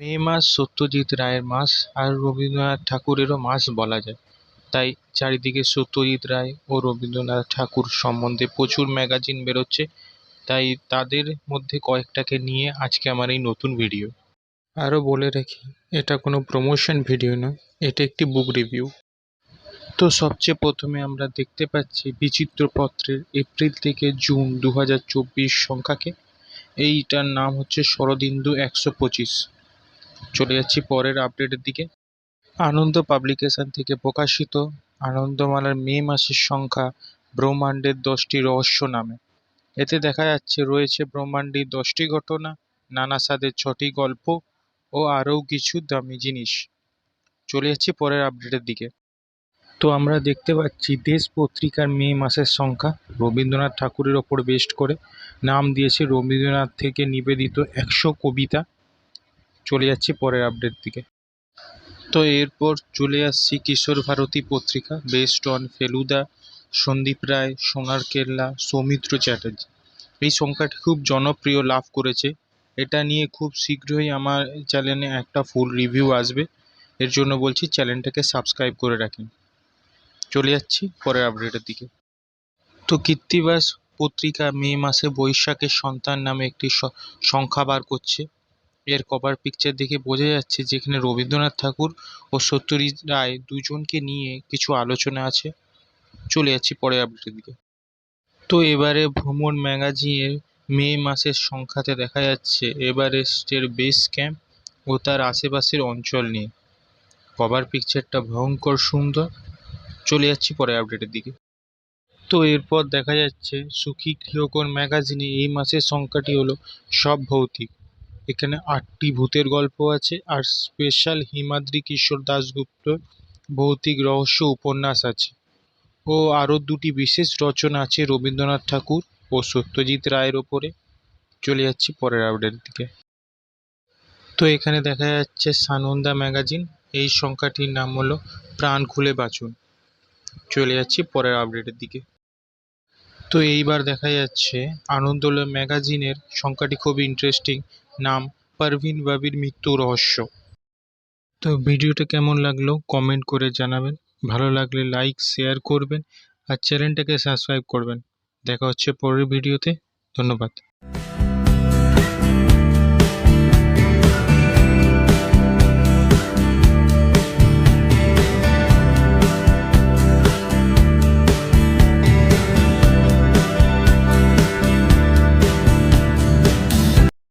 মে মাস সত্যজিৎ রায়ের মাস আর রবীন্দ্রনাথ ঠাকুরেরও মাস বলা যায়। তাই চারিদিকে সত্যজিৎ রায় ও রবীন্দ্রনাথ ঠাকুর সম্বন্ধে প্রচুর ম্যাগাজিন বেরোচ্ছে। তাই তাদের মধ্যে কয়েকটাকে নিয়ে আজকে আমার এই নতুন ভিডিও। আরও বলে রাখি, এটা কোনো প্রমোশন ভিডিও নয়, এটা একটি বুক রিভিউ। তো সবচেয়ে প্রথমে আমরা দেখতে পাচ্ছি বিচিত্রপত্রের এপ্রিল থেকে জুন দু হাজার চব্বিশ সংখ্যাকে। এইটার নাম হচ্ছে শরদিন্দু একশো পঁচিশ। চলে যাচ্ছি পরের আপডেটের দিকে। আনন্দ পাবলিকেশন থেকে প্রকাশিত আনন্দমালার মে মাসের সংখ্যা ব্রহ্মাণ্ডের দশটি রহস্য নামে। এতে দেখা যাচ্ছে, রয়েছে ব্রহ্মাণ্ডের দশটি ঘটনা, নানা স্বাদের ছটি গল্প ও আরও কিছু দামি জিনিস। চলে যাচ্ছি পরের আপডেটের দিকে। তো আমরা দেখতে পাচ্ছি, দেশ পত্রিকার মে মাসের সংখ্যা রবীন্দ্রনাথ ঠাকুরের ওপর বেস্ট করে। নাম দিয়েছে রবীন্দ্রনাথ থেকে নিবেদিত একশো কবিতা। চলে যাচ্ছি পরের আপডেট দিকে। তো এরপর চলে আসছি কিশোর ভারতী পত্রিকা বেস্ট অন ফেলুদা, সন্দীপ রায়, সোনার কেল্লা, সৌমিত্র চ্যাটার্জি। এই সংখ্যাটি খুব জনপ্রিয় লাভ করেছে। এটা নিয়ে খুব শীঘ্রই আমার চ্যানেলে একটা ফুল রিভিউ আসবে। এর জন্য বলছি চ্যানেলটাকে সাবস্ক্রাইব করে রাখেন। চলে যাচ্ছি পরের আপডেটের দিকে। তো কীর্তিবাস পত্রিকা মে মাসে বৈশাখের সন্তান নামে একটি সংখ্যা বার করছে। এর কভার পিকচার দেখে বোঝা যাচ্ছে যেখানে রবীন্দ্রনাথ ঠাকুর ও সত্যজিৎ রায় দুজনকে নিয়ে কিছু আলোচনা আছে। চলে যাচ্ছি পরের আপডেটের দিকে। তো এবারে ভ্রমণ ম্যাগাজিনের মে মাসের সংখ্যাতে দেখা যাচ্ছে এভারেস্টের বেস ক্যাম্প ও তার আশেপাশের অঞ্চল নিয়ে। কভার পিকচারটা ভয়ঙ্কর সুন্দর। চলে যাচ্ছি পরে আপডেটের দিকে। তো এরপর দেখা যাচ্ছে সুখী গৃহকোণ ম্যাগাজিনে এই মাসের সংখ্যাটি হলো সব ভৌতিক। এখানে আটটি ভূতের গল্প আছে আর স্পেশাল হিমাদ্রি কিশোর দাশগুপ্ত ভৌতিক রহস্য উপন্যাস আছে। ও আরও দুটি বিশেষ রচনা আছে রবীন্দ্রনাথ ঠাকুর ও সত্যজিৎ রায়ের ওপরে। চলে যাচ্ছি পরের আপডেট দিকে। তো এখানে দেখা যাচ্ছে সানন্দা ম্যাগাজিন। এই সংখ্যাটির নাম হলো প্রাণ খুলে বাঁচুন। চলে যাচ্ছি পরের আপডেটের দিকে। তো এইবার দেখা যাচ্ছে আনন্দোলন ম্যাগাজিনের সংখ্যাটি খুব ইন্টারেস্টিং নাম পারভিন বাবির মৃত্যু রহস্য। তো ভিডিওটা কেমন লাগল কমেন্ট করে জানাবেন। ভালো লাগলে লাইক, শেয়ার করবেন আর চ্যানেলটাকে সাবস্ক্রাইব করবেন। দেখা হচ্ছে পরের ভিডিওতে। ধন্যবাদ।